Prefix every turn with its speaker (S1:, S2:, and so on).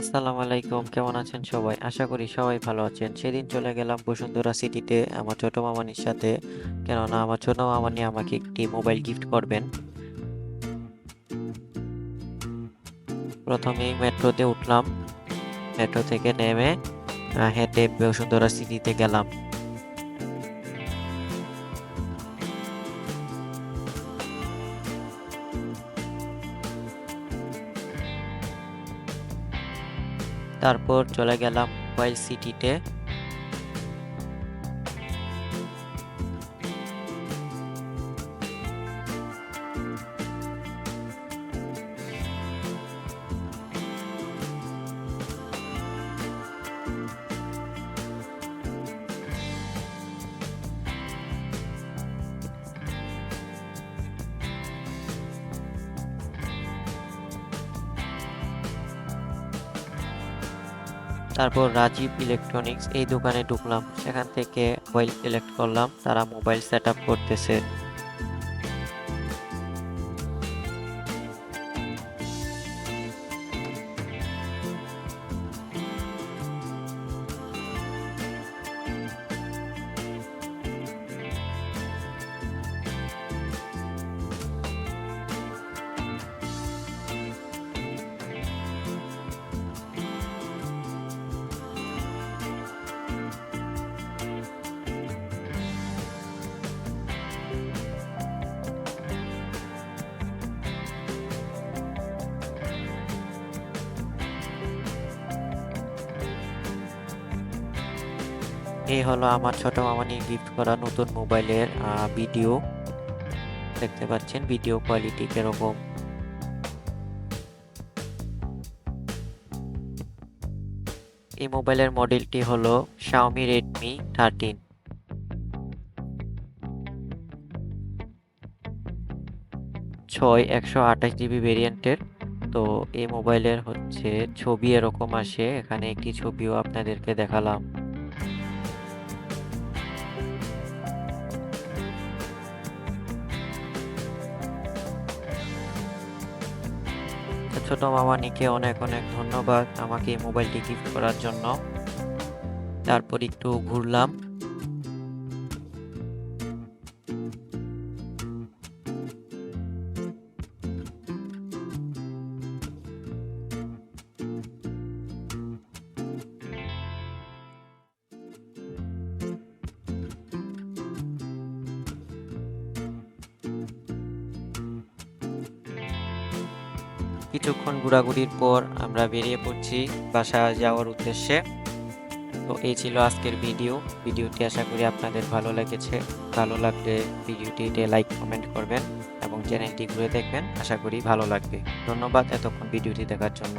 S1: আসসালামু আলাইকুম, কেমন আছেন সবাই? আশা করি সবাই ভালো আছেন। সেদিন চলে গেলাম বসুন্ধরা সিটিতে আমার ছোট মামানির সাথে। কেননা আমার ছোট মামানি আমাকে একটি মোবাইল গিফট করবেন। প্রথমেই মেট্রোতে উঠলাম। মেট্রো থেকে নেমে হেঁটে বসুন্ধরা সিটিতে গেলাম। তারপর চলে গেলাম মোবাইল সিটিতে। তারপর রাজীব ইলেকট্রনিক্স এই দোকানে ঢুকলাম। সেখান থেকে মোবাইল সিলেক্ট করলাম। তারা মোবাইল সেট করতেছে। এই হলো আমার ছোট মামানি গিফট করা নতুন মোবাইলের ভিডিও দেখতে পাচ্ছেন ভিডিও কোয়ালিটি কীরকম। এই মোবাইলের মডেলটি হলো Xiaomi Redmi থার্টিন ছয় একশো আঠাশ জিবি ভেরিয়েন্টের তো এই মোবাইলের হচ্ছে ছবি এরকম আসে, এখানে একটি ছবিও আপনাদেরকে দেখালাম। ছোট মামানিকে অনেক অনেক ধন্যবাদ আমাকে মোবাইলটি গিফট করার জন্য। তারপর একটু ঘুরলাম। কিছুক্ষণ ঘোরাঘুরির পর আমরা বেরিয়ে পড়ছি বাসা যাওয়ার উদ্দেশ্যে। তো এই ছিল আজকের ভিডিও। ভিডিওটি আশা করি আপনাদের ভালো লেগেছে। ভালো লাগলে ভিডিওটিতে লাইক কমেন্ট করবেন এবং চ্যানেলটি ঘুরে দেখবেন। আশা করি ভালো লাগবে। ধন্যবাদ এতক্ষণ ভিডিওটি দেখার জন্য।